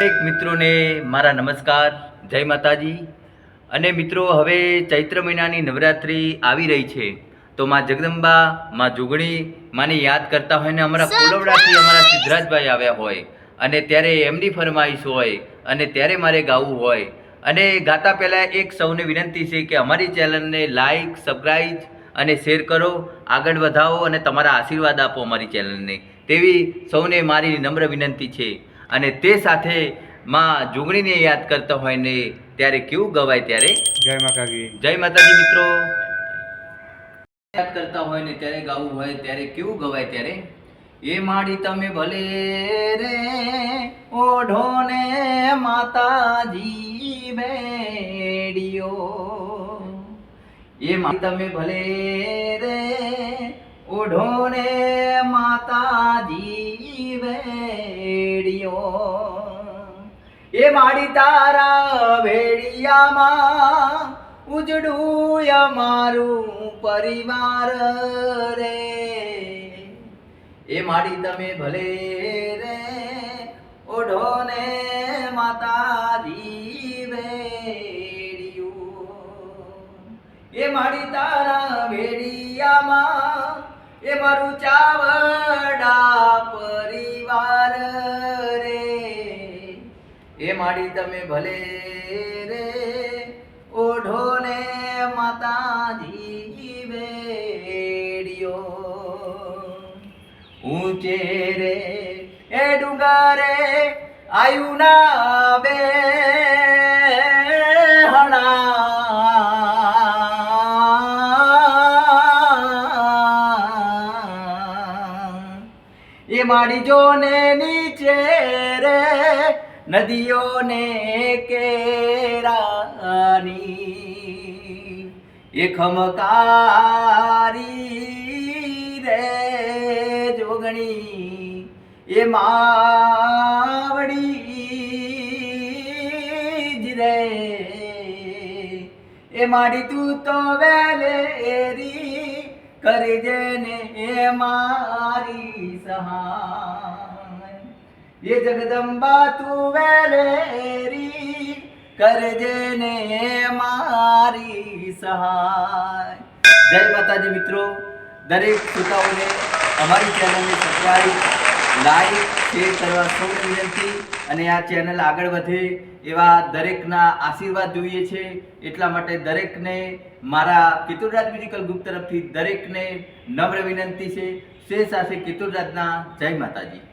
દરેક મિત્રોને મારા નમસ્કાર જય માતાજી. અને મિત્રો હવે ચૈત્ર મહિનાની નવરાત્રિ આવી રહી છે. તો માં જગદંબા માં જોગણી માને યાદ કરતા હોય ને અમારા કોલવડાથી અમારા સિદ્ધરાજભાઈ આવ્યા હોય. અને ત્યારે એમની ફરમાઈશ હોય અને ત્યારે મારે ગાવું હોય. અને ગાતા પહેલાં એક સૌને વિનંતી છે કે અમારી ચેનલને લાઈક સબસ્ક્રાઈબ અને શેર કરો. આગળ વધાવો અને તમારા આશીર્વાદ આપો અમારી ચેનલને. તેવી સૌને મારી નમ્ર વિનંતી છે. અને તે સાથે માં જોગણીને યાદ કરતા હોય ને ત્યારે કેવું ગવાય ત્યારે? જય માતાજી. જય માતાજી મિત્રો. યાદ કરતા હોય ને ત્યારે ગાવું હોય ત્યારે કેવું ગવાય ત્યારે? એ માડી તમે ભલે રે ઓઢો ને માતાજી બેડિયો. એ માડી તમે ભલે રે ઓઢો ને માતાજી બેડિયો. એ માડી તારા વેડિયામાં ઉજડું અમારું પરિવાર રે. એ માડી તમે ભલે રે ઓઢો ને માતાજી એ માડી તારા વેડિયામાં એ મારું ચાવડા પરિવાર રે. એ માડી તમે ભલે રે ઓઢો ને માતાજી બેડિયો ઊંચે રે, એ ડુંગરે આયુ ના બે એ માડી જોને નીચે રે નદીઓને કેરાની એ ખમકારી રે જોગણી, એ માવડી જ રે. એ માડી તું તો વેલેરી કરજે ને એ મારી સહાય. એ જગદંબા તું વેલેરી કરજે ને મારી સહાય જય માતાજી મિત્રો દરેક શ્રોતાઓને અમારી ચેનલને સબસ્ક્રાઈબ લાઈક શેર કરવા સૌને વિનંતી અને આ ચેનલ આગળ વધે એવા દરેકના આશીર્વાદ જોઈએ છે. એટલા માટે દરેકને મારા કિતુરરાજ મ્યુઝિકલ ગ્રુપ તરફથી દરેકને નમ્ર વિનંતી છે. સે સાથે કિતુરરાજના જય માતાજી.